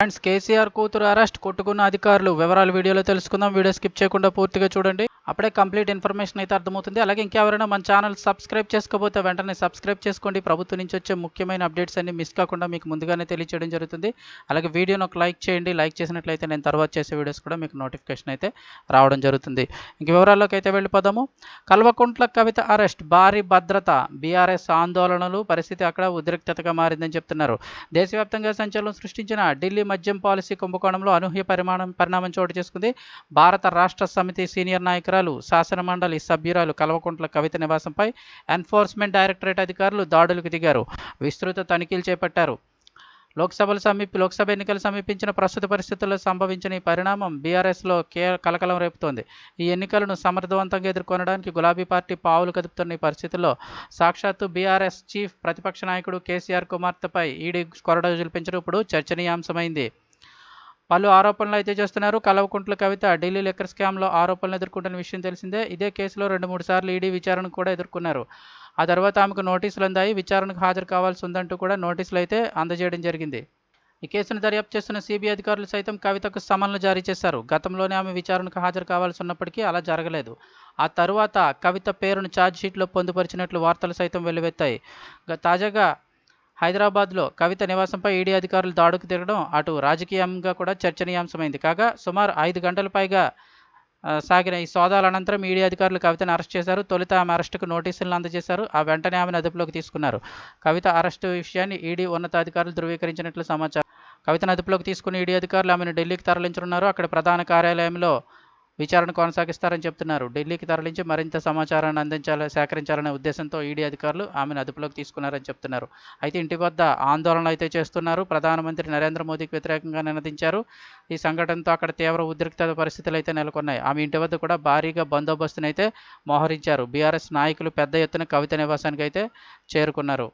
Friends KCR కూతురు arrest కొట్టుకున్న అధికారులు. వివరాలు వీడియోలో తెలుసుకుందాం. వీడియో స్కిప్ చేయకుండా పూర్తిగా చూడండి. అప్పుడే కంప్లీట్ ఇన్ఫర్మేషన్ అయితే అర్థమవుతుంది. అలాగే ఇంకెవరైనా మన ఛానల్ సబ్స్క్రైబ్ చేసుకోకపోతే వెంటనే సబ్స్క్రైబ్ చేసుకోండి. ప్రభుత్వం నుంచి వచ్చే ముఖ్యమైన అప్డేట్స్ అన్ని మిస్ కాకుండా మీకు ముందుగానే తెలియచేయడం జరుగుతుంది. అలాగే వీడియోని ఒక లైక్ చేయండి. లైక్ చేసినట్లయితే నేను తర్వాత చేసే వీడియోస్ కూడా మీకు నోటిఫికేషన్ అయితే రావడం జరుగుతుంది. ఇంక వివరాల్లోకి అయితే వెళ్ళిపోదాము. కల్వకుంట్ల కవిత అరెస్ట్ భారీ భద్రత బీఆర్ఎస్ ఆందోళనలు పరిస్థితి అక్కడ ఉద్రిక్తతగా మారిందని చెప్తున్నారు. దేశవ్యాప్తంగా సంచలనం సృష్టించిన ఢిల్లీ మద్యం పాలసీ కుంభకోణంలో అనూహ్య పరిమాణం పరిణామం చోటు చేసుకుంది. భారత రాష్ట్ర సమితి సీనియర్ నాయకురాలు శాసన మండలి సభ్యురాలు కల్వకుంట్ల కవిత నివాసంపై ఎన్ఫోర్స్మెంట్ డైరెక్టరేట్ అధికారులు దాడులకు దిగారు. విస్తృత తనిఖీలు చేపట్టారు. లోక్సభలు సమీప లోక్సభ ఎన్నికలు సమీపించిన ప్రస్తుత పరిస్థితుల్లో సంభవించిన ఈ పరిణామం బీఆర్ఎస్లో కే కలకలం రేపుతోంది. ఈ ఎన్నికలను సమర్థవంతంగా ఎదుర్కొనడానికి గులాబీ పార్టీ పావులు కదుపుతున్న ఈ పరిస్థితుల్లో సాక్షాత్తు బీఆర్ఎస్ చీఫ్ ప్రతిపక్ష నాయకుడు కేసీఆర్ కుమార్తెపై ఈడీ కొరడ జులిపించడం ఇప్పుడు చర్చనీయాంశమైంది. పలు ఆరోపణలు అయితే చేస్తున్నారు. కలవకుంట్ల కవిత ఢిల్లీ లెక్కర్ స్కామ్లో ఆరోపణలు ఎదుర్కొంటున్న విషయం తెలిసిందే. ఇదే కేసులో రెండు మూడు సార్లు ఈడీ విచారణ కూడా ఎదుర్కొన్నారు. ఆ తర్వాత ఆమెకు నోటీసులు అందాయి విచారణకు హాజరు కావాల్సి ఉందంటూ కూడా నోటీసులు అయితే అందజేయడం జరిగింది. ఈ కేసును దర్యాప్తు చేస్తున్న సిబిఐ అధికారులు సైతం కవితకు సమన్లు జారీ చేశారు. గతంలోనే ఆమె విచారణకు హాజరు కావాల్సి ఉన్నప్పటికీ అలా జరగలేదు. ఆ తరువాత కవిత పేరును ఛార్జ్షీట్లో పొందుపరిచినట్లు వార్తలు సైతం వెల్లువెత్తాయి. తాజాగా హైదరాబాద్లో కవిత నివాసంపై ఈడీ అధికారులు దాడుకు తిరగడం అటు రాజకీయంగా కూడా చర్చనీయాంశమైంది. కాగా సుమారు ఐదు గంటల పైగా సాగిన ఈ సోదాల అనంతరం ఈడీ అధికారులు కవితను అరెస్ట్ చేశారు. తొలుత ఆమె అరెస్టుకు నోటీసులను అందజేశారు. ఆ వెంటనే ఆమెను అదుపులోకి తీసుకున్నారు. కవిత అరెస్టు విషయాన్ని ఈడీ ఉన్నతాధికారులు ధృవీకరించినట్లు సమాచారం. కవితను అదుపులోకి తీసుకుని ఈడీ అధికారులు ఆమెను ఢిల్లీకి తరలించనున్నారు. అక్కడ ప్రధాన కార్యాలయంలో విచారణ కొనసాగిస్తారని చెప్తున్నారు. ఢిల్లీకి తరలించి మరింత సమాచారాన్ని అందించాలి సేకరించాలనే ఉద్దేశంతో ఈడీ అధికారులు ఆమెను అదుపులోకి తీసుకున్నారని చెప్తున్నారు. అయితే ఇంటి వద్ద ఆందోళనలు అయితే చేస్తున్నారు. ప్రధానమంత్రి నరేంద్ర మోదీకి వ్యతిరేకంగా నినదించారు. ఈ సంఘటనతో అక్కడ తీవ్ర ఉద్రిక్త పరిస్థితులు అయితే నెలకొన్నాయి. ఆమె ఇంటి వద్ద కూడా భారీగా బందోబస్తును అయితే మోహరించారు. బీఆర్ఎస్ నాయకులు పెద్ద ఎత్తున కవిత నివాసానికి అయితే చేరుకున్నారు.